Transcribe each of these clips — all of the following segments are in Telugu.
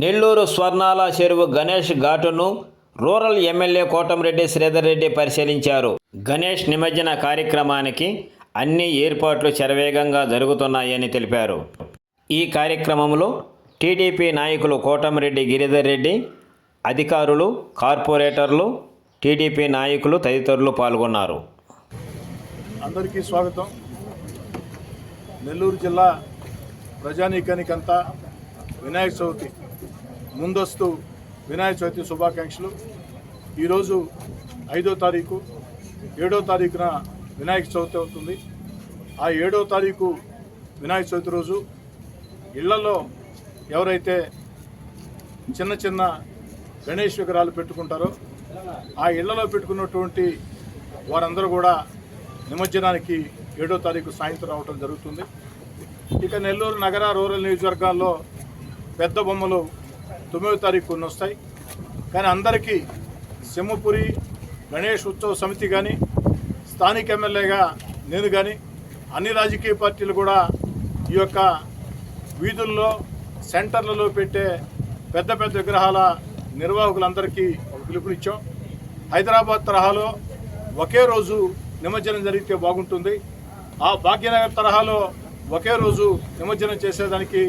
నెల్లూరు స్వర్ణాల చెరువు గణేష్ ఘాటును రూరల్ ఎమ్మెల్యే కోటంరెడ్డి శ్రీధర్ రెడ్డి పరిశీలించారు. గణేష్ నిమజ్జన కార్యక్రమానికి అన్ని ఏర్పాట్లు శరవేగంగా జరుగుతున్నాయని తెలిపారు. ఈ కార్యక్రమంలో టీడీపీ నాయకులు కోటంరెడ్డి గిరిధర్ రెడ్డి అధికారులు కార్పొరేటర్లు టీడీపీ నాయకులు తదితరులు పాల్గొన్నారు. అందరికీ స్వాగతం. నెల్లూరు జిల్లా ప్రజానీకానికంతా వినాయక చవితి ముందస్తు వినాయక చవితి శుభాకాంక్షలు. ఈరోజు ఐదో తారీఖు ఏడో తారీఖున వినాయక చవితి అవుతుంది. ఆ ఏడో తారీఖు వినాయక చవితి రోజు ఇళ్ళలో ఎవరైతే చిన్న చిన్న గణేష్ విగ్రహాలు పెట్టుకుంటారో ఆ ఇళ్ళలో పెట్టుకున్నటువంటి వారందరూ కూడా నిమజ్జనానికి ఏడో తారీఖు సాయంత్రం రావటం జరుగుతుంది. ఇక నెల్లూరు నగర రూరల్ నియోజకవర్గాల్లో పెద్ద బొమ్మలు తొమ్మిదో తారీఖు కొన్ని వస్తాయి కానీ అందరికీ సింహపురి గణేష్ ఉత్సవ సమితి కానీ స్థానిక ఎమ్మెల్యేగా నేను కానీ అన్ని రాజకీయ పార్టీలు కూడా ఈ యొక్క వీధుల్లో సెంటర్లలో పెట్టే పెద్ద పెద్ద విగ్రహాల నిర్వాహకులందరికీ ఒక పిలుపునిచ్చాం. హైదరాబాద్ తరహాలో ఒకే రోజు నిమజ్జనం జరిగితే బాగుంటుంది. ఆ భాగ్యనగర్ తరహాలో ఒకే రోజు నిమజ్జనం చేసేదానికి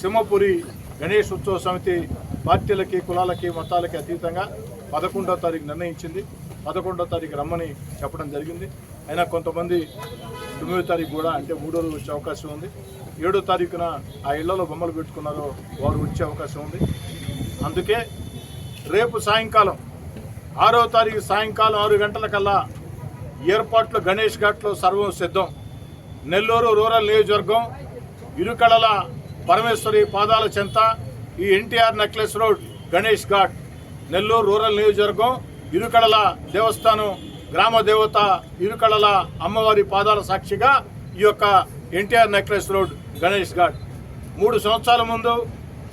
సింహపురి గణేష్ ఉత్సవ సమితి పార్టీలకి కులాలకి మతాలకి అతీతంగా పదకొండో తారీఖు నిర్ణయించింది. పదకొండో తారీఖు రమ్మని చెప్పడం జరిగింది. అయినా కొంతమంది తొమ్మిదో తారీఖు కూడా అంటే మూడో రోజు వచ్చే అవకాశం ఉంది. ఏడో తారీఖున ఆ ఇళ్ళలో బొమ్మలు పెట్టుకున్నారో వారు వచ్చే అవకాశం ఉంది. అందుకే రేపు సాయంకాలం ఆరో తారీఖు సాయంకాలం ఆరు గంటలకల్లా ఏర్పాట్లు గణేష్ ఘాట్లో సర్వం సిద్ధం. నెల్లూరు రూరల్ నియోజకవర్గం ఇరుకళల పరమేశ్వరి పాదాల చెంత ఈ NTR necklace road Ganesh ghat Nellore rural నియోజకవర్గం ఇరుకడల దేవస్థానం గ్రామ దేవత ఇరుకడల అమ్మవారి పాదాల సాక్షిగా ఈ యొక్క ఎన్టీఆర్ నెక్లెస్ రోడ్ గణేష్ ఘాట్. మూడు సంవత్సరాల ముందు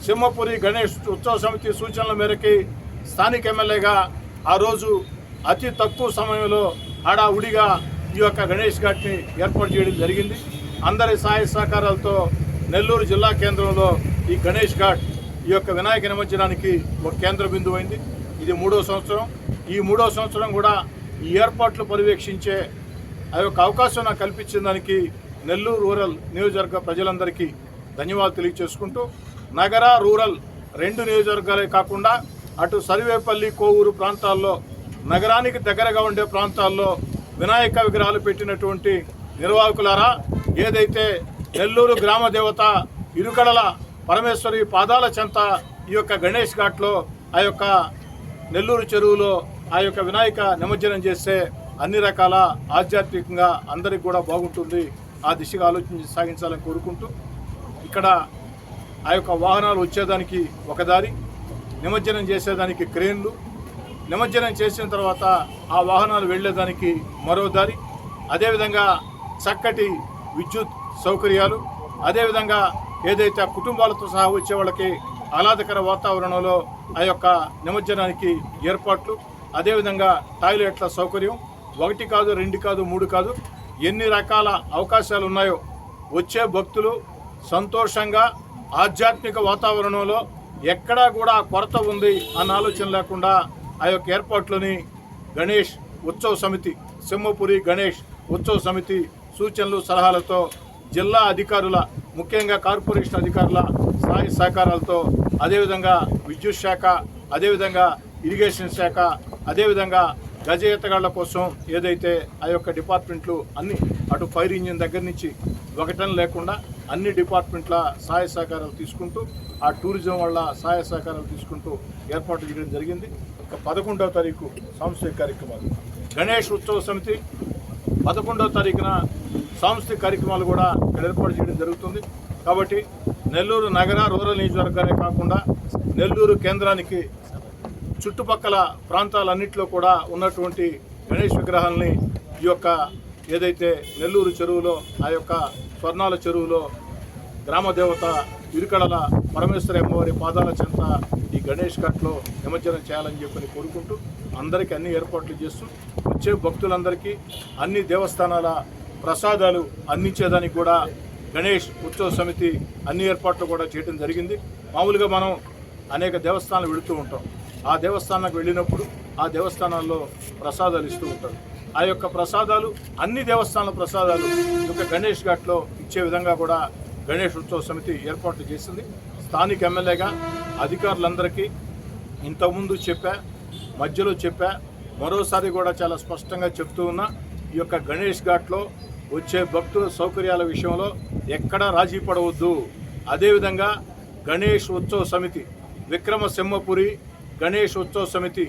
సింహపురి గణేష్ ఉత్సవ సమితి సూచనల మేరకి స్థానిక ఎమ్మెల్యేగా ఆ రోజు అతి తక్కువ సమయంలో హడావుడిగా ఈ యొక్క గణేష్ ఘాట్ని ఏర్పాటు చేయడం జరిగింది. అందరి సహాయ సహకారాలతో నెల్లూరు జిల్లా కేంద్రంలో ఈ గణేష్ ఘాట్ ఈ యొక్క వినాయక నిమజ్జనానికి ఒక కేంద్ర బిందువు అయింది ఇది మూడో సంవత్సరం. ఈ మూడో సంవత్సరం కూడా ఈ ఏర్పాట్లు పర్యవేక్షించే ఆ యొక్క అవకాశం నాకు కల్పించిన దానికి నెల్లూరు రూరల్ నియోజకవర్గ ప్రజలందరికీ ధన్యవాదాలు తెలియజేసుకుంటూ నగర రూరల్ రెండు నియోజకవర్గాలే కాకుండా అటు సర్వేపల్లి కోవూరు ప్రాంతాల్లో నగరానికి దగ్గరగా ఉండే ప్రాంతాల్లో వినాయక విగ్రహాలు పెట్టినటువంటి నిర్వాహకులారా ఏదైతే నెల్లూరు గ్రామ దేవత ఇరుకడల పరమేశ్వరి పాదాల చెంత ఈ యొక్క గణేష్ ఘాట్లో ఆ యొక్క నెల్లూరు చెరువులో ఆ యొక్క వినాయక నిమజ్జనం చేస్తే అన్ని రకాల ఆధ్యాత్మికంగా అందరికి కూడా బాగుంటుంది. ఆ దిశగా ఆలోచించి సాగించాలని కోరుకుంటూ ఇక్కడ ఆ యొక్క వాహనాలు వచ్చేదానికి ఒక దారి నిమజ్జనం చేసేదానికి క్రేన్లు నిమజ్జనం చేసిన తర్వాత ఆ వాహనాలు వెళ్ళేదానికి మరో దారి అదేవిధంగా చక్కటి విద్యుత్ సౌకర్యాలు అదేవిధంగా ఏదైతే ఆ కుటుంబాలతో సహా వచ్చే వాళ్ళకి ఆహ్లాదకర వాతావరణంలో ఆ యొక్క నిమజ్జనానికి ఏర్పాట్లు అదేవిధంగా టాయిలెట్ల సౌకర్యం ఒకటి కాదు రెండు కాదు మూడు కాదు ఎన్ని రకాల అవకాశాలు ఉన్నాయో వచ్చే భక్తులు సంతోషంగా ఆధ్యాత్మిక వాతావరణంలో ఎక్కడా కూడా కొరత ఉంది అన్న ఆలోచన లేకుండా ఆ యొక్క ఏర్పాట్లని గణేష్ ఉత్సవ సమితి సింహపురి గణేష్ ఉత్సవ సమితి సూచనలు సలహాలతో జిల్లా అధికారుల ముఖ్యంగా కార్పొరేషన్ అధికారుల సహాయ సహకారాలతో అదేవిధంగా విద్యుత్ శాఖ అదేవిధంగా ఇరిగేషన్ శాఖ అదేవిధంగా గజ ఈతగాళ్ళ కోసం ఏదైతే ఆ యొక్క డిపార్ట్మెంట్లు అన్ని అటు ఫైర్ ఇంజిన్ దగ్గర నుంచి ఒకటం లేకుండా అన్ని డిపార్ట్మెంట్ల సహాయ సహకారాలు తీసుకుంటూ ఆ టూరిజం వల్ల సహాయ సహకారాలు తీసుకుంటూ ఏర్పాటు చేయడం జరిగింది. ఇక పదకొండవ తారీఖు సాంస్కృతిక కార్యక్రమాలు. గణేష్ ఉత్సవ సమితి పదకొండవ తారీఖున సాంస్కృతిక కార్యక్రమాలు కూడా ఇక్కడ ఏర్పాటు చేయడం జరుగుతుంది. కాబట్టి నెల్లూరు నగర రూరల్ నియోజకవర్గాలే కాకుండా నెల్లూరు కేంద్రానికి చుట్టుపక్కల ప్రాంతాలన్నింటిలో కూడా ఉన్నటువంటి గణేష్ విగ్రహాలని ఈ యొక్క ఏదైతే నెల్లూరు చెరువులో ఆ యొక్క స్వర్ణాల చెరువులో గ్రామదేవత ఇరుకడల పరమేశ్వర అమ్మవారి పాదాల చెంత ఈ గణేష్ ఘట్లో నిమజ్జనం చేయాలని చెప్పని కోరుకుంటూ అందరికీ అన్ని ఏర్పాట్లు చేస్తూ వచ్చే భక్తులందరికీ అన్ని దేవస్థానాల ప్రసాదాలు అందించేదానికి కూడా గణేష్ ఉత్సవ సమితి అన్ని ఏర్పాట్లు కూడా చేయడం జరిగింది. మామూలుగా మనం అనేక దేవస్థానాలు వెళుతూ ఉంటాం. ఆ దేవస్థానాలకు వెళ్ళినప్పుడు ఆ దేవస్థానాల్లో ప్రసాదాలు ఇస్తూ ఉంటారు. ఆ యొక్క ప్రసాదాలు అన్ని దేవస్థానాల ప్రసాదాలు ఇంకా యొక్క గణేష్ ఘాట్లో ఇచ్చే విధంగా కూడా గణేష్ ఉత్సవ సమితి ఏర్పాట్లు చేసింది. స్థానిక ఎమ్మెల్యేగా అధికారులందరికీ ఇంతకుముందు చెప్పా మధ్యలో చెప్పా మరోసారి కూడా చాలా స్పష్టంగా చెప్తూ ఉన్నా. ఈ యొక్క గణేష్ ఘాట్లో వచ్చే భక్తుల సౌకర్యాల విషయంలో ఎక్కడా రాజీ పడవద్దు. అదేవిధంగా గణేష్ ఉత్సవ సమితి విక్రమ సింహపురి గణేష్ ఉత్సవ సమితి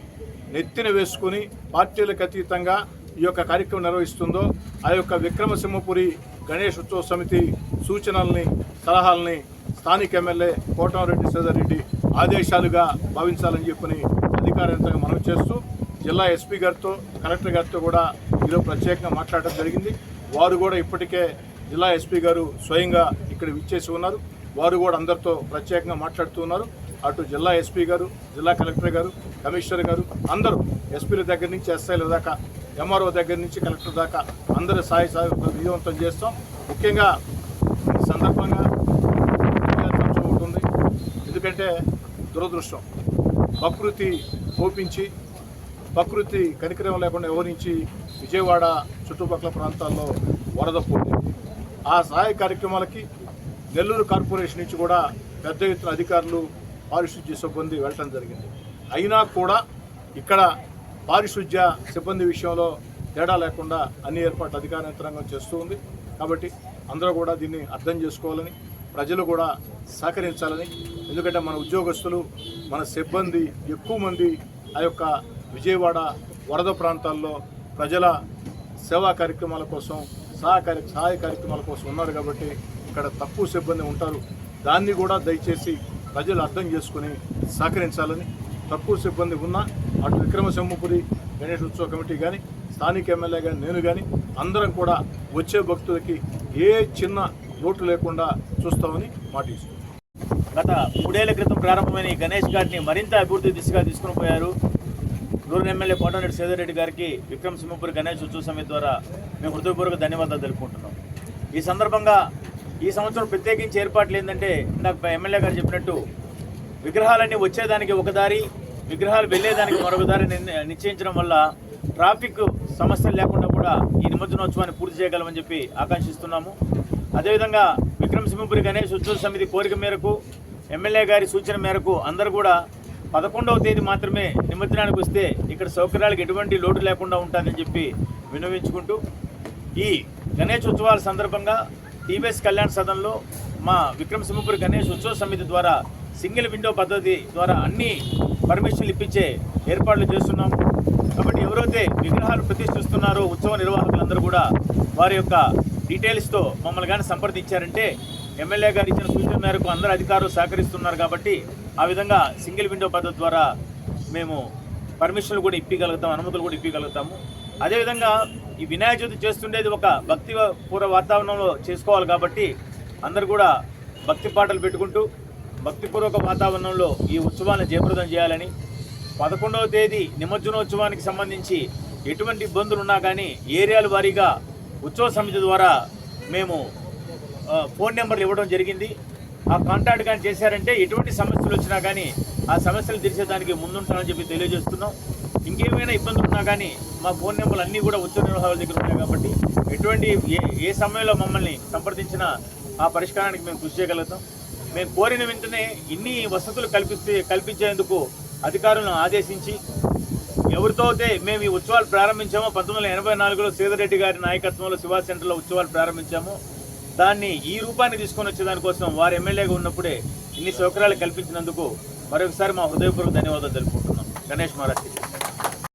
నెత్తిన వేసుకుని పార్టీలకు అతీతంగా ఈ యొక్క కార్యక్రమం నిర్వహిస్తుందో ఆ యొక్క విక్రమసింహపురి గణేష్ ఉత్సవ సమితి సూచనల్ని సలహాలని స్థానిక ఎమ్మెల్యే కోటమరెడ్డి రెడ్డి ఆదేశాలుగా భావించాలని చెప్పని అధికారంగా మనం చేస్తూ జిల్లా ఎస్పీ గారితో కలెక్టర్ గారితో కూడా ఈరోజు ప్రత్యేకంగా మాట్లాడడం జరిగింది. వారు కూడా ఇప్పటికే జిల్లా ఎస్పీ గారు స్వయంగా ఇక్కడ విచ్చేసి ఉన్నారు. వారు కూడా అందరితో ప్రత్యేకంగా మాట్లాడుతూ ఉన్నారు. అటు జిల్లా ఎస్పీ గారు జిల్లా కలెక్టర్ గారు కమిషనర్ గారు అందరూ ఎస్పీల దగ్గర నుంచి ఎస్ఐల దాకా ఎంఆర్ఓ దగ్గర నుంచి కలెక్టర్ దాకా అందరూ సాయి సాయి విజయవంతం చేస్తాం. ముఖ్యంగా సందర్భంగా ఉంటుంది. ఎందుకంటే దురదృష్టం. ప్రకృతి కోపించి ప్రకృతి కనికరం లేకుండా వివరించి విజయవాడ చుట్టుపక్కల ప్రాంతాల్లో వరద పోయింది ఆ సహాయ కార్యక్రమాలకి నెల్లూరు కార్పొరేషన్ నుంచి కూడా పెద్ద ఎత్తున అధికారులు పారిశుద్ధ్య సిబ్బంది వెళ్ళటం జరిగింది. అయినా కూడా ఇక్కడ పారిశుద్ధ్య సిబ్బంది విషయంలో తేడా లేకుండా అన్ని ఏర్పాట్లు అధికార యంత్రాంగం చేస్తూ ఉంది. కాబట్టి అందరూ కూడా దీన్ని అర్థం చేసుకోవాలని ప్రజలు కూడా సహకరించాలని. ఎందుకంటే మన ఉద్యోగస్తులు మన సిబ్బంది ఎక్కువ మంది ఆ యొక్క విజయవాడ వరద ప్రాంతాల్లో ప్రజల సేవా కార్యక్రమాల కోసం సహకార్య సహాయ కార్యక్రమాల కోసం ఉన్నారు కాబట్టి ఇక్కడ తక్కువ సిబ్బంది ఉంటారు. దాన్ని కూడా దయచేసి ప్రజలు అర్థం చేసుకుని సహకరించాలని తక్కువ సిబ్బంది ఉన్నా అటు విక్రమసింహపురి గణేష్ ఉత్సవ కమిటీ కానీ స్థానిక ఎమ్మెల్యే కానీ నేను కానీ అందరం కూడా వచ్చే భక్తులకి ఏ చిన్న లోటు లేకుండా చూస్తామని మాట గత మూడేళ్ళ క్రితం ప్రారంభమైన ఈ గణేష్ ఘాట్ని మరింత అభివృద్ధి దిశగా తీసుకుని పోయారు. నూరు ఎమ్మెల్యే కోటరెడ్డి సేదరెడ్డి గారికి విక్రమ్ సింహపురి గణేష్ ఉత్సవ సమితి ద్వారా మేము హృదయపూర్వక ధన్యవాదాలు తెలుపుకుంటున్నాం. ఈ సందర్భంగా ఈ సంవత్సరం ప్రత్యేకించి ఏర్పాట్లు ఏంటంటే నాకు ఎమ్మెల్యే గారు చెప్పినట్టు విగ్రహాలన్నీ వచ్చేదానికి ఒక దారి విగ్రహాలు వెళ్ళేదానికి మరొక దారి నిశ్చయించడం వల్ల ట్రాఫిక్ సమస్యలు లేకుండా కూడా ఈ నిమజ్జనోత్సవాన్ని పూర్తి చేయగలమని చెప్పి ఆకాంక్షిస్తున్నాము. అదేవిధంగా విక్రమ్ సింహపురి గణేష్ ఉత్సవ సమితి కోరిక మేరకు ఎమ్మెల్యే గారి సూచన మేరకు అందరూ కూడా పదకొండవ తేదీ మాత్రమే నిమజ్జనానికి వస్తే ఇక్కడ సౌకర్యాలకు ఎటువంటి లోటు లేకుండా ఉంటుందని చెప్పి విన్నవించుకుంటూ ఈ గణేష్ ఉత్సవాల సందర్భంగా టీవీఎస్ కళ్యాణ్ సదన్లో మా విక్రమ్ సింహపురి గణేష్ ఉత్సవ సమితి ద్వారా సింగిల్ విండో పద్ధతి ద్వారా అన్ని పర్మిషన్లు ఇప్పించే ఏర్పాట్లు చేస్తున్నాం. కాబట్టి ఎవరైతే విగ్రహాలు ప్రతిష్ఠిస్తున్నారో ఉత్సవ నిర్వాహకులందరూ కూడా వారి యొక్క డీటెయిల్స్తో మమ్మల్ని కానీ సంప్రదించారంటే ఎమ్మెల్యే గారు ఇచ్చిన సూచన మేరకు అందరు అధికారులు సహకరిస్తున్నారు కాబట్టి ఆ విధంగా సింగిల్ విండో పద్ధతి ద్వారా మేము పర్మిషన్లు కూడా ఇప్పగలుగుతాం అనుమతులు కూడా ఇప్పగలుగుతాము. అదేవిధంగా ఈ వినాయక చవితి చేస్తుండేది ఒక భక్తి పూర్వ వాతావరణంలో చేసుకోవాలి కాబట్టి అందరు కూడా భక్తి పాటలు పెట్టుకుంటూ భక్తిపూర్వక వాతావరణంలో ఈ ఉత్సవాన్ని జయప్రదం చేయాలని పదకొండవ తేదీ నిమజ్జనోత్సవానికి సంబంధించి ఎటువంటి ఇబ్బందులు ఉన్నా కానీ ఏరియాల వారీగా ఉత్సవ సమితి ద్వారా మేము ఫోన్ నెంబర్లు ఇవ్వడం జరిగింది. ఆ కాంటాక్ట్ కానీ చేశారంటే ఎటువంటి సమస్యలు వచ్చినా కానీ ఆ సమస్యలు తీర్చేదానికి ముందుంటామని చెప్పి తెలియజేస్తున్నాం. ఇంకేమైనా ఇబ్బందులు ఉన్నా కానీ మా ఫోన్ నెంబర్లు అన్నీ కూడా ఉత్సవ నిర్వాహకుల దగ్గర ఉన్నాయి కాబట్టి ఎటువంటి ఏ ఏ సమయంలో మమ్మల్ని సంప్రదించినా ఆ పరిష్కారానికి మేము కృషి చేయగలుగుతాం. మేము కోరిన వెంటనే ఇన్ని వసతులు కల్పిస్తే కల్పించేందుకు అధికారులను ఆదేశించి ఎవరితో అయితే మేము ఈ ఉత్సవాలు ప్రారంభించామో పంతొమ్మిది వందల ఎనభై నాలుగులో సీతారెడ్డి గారి నాయకత్వంలో శివా సెంటర్లో ఉత్సవాలు ప్రారంభించాము. దాన్ని ఈ రూపాన్ని తీసుకొని వచ్చేదానికోసం వారు ఎమ్మెల్యేగా ఉన్నప్పుడే ఇన్ని సౌకర్యాలు కల్పించినందుకు మరొకసారి మా హృదయపూర్వక ధన్యవాదాలు తెలుపుకుంటున్నాం. గణేష్ మహారాజ్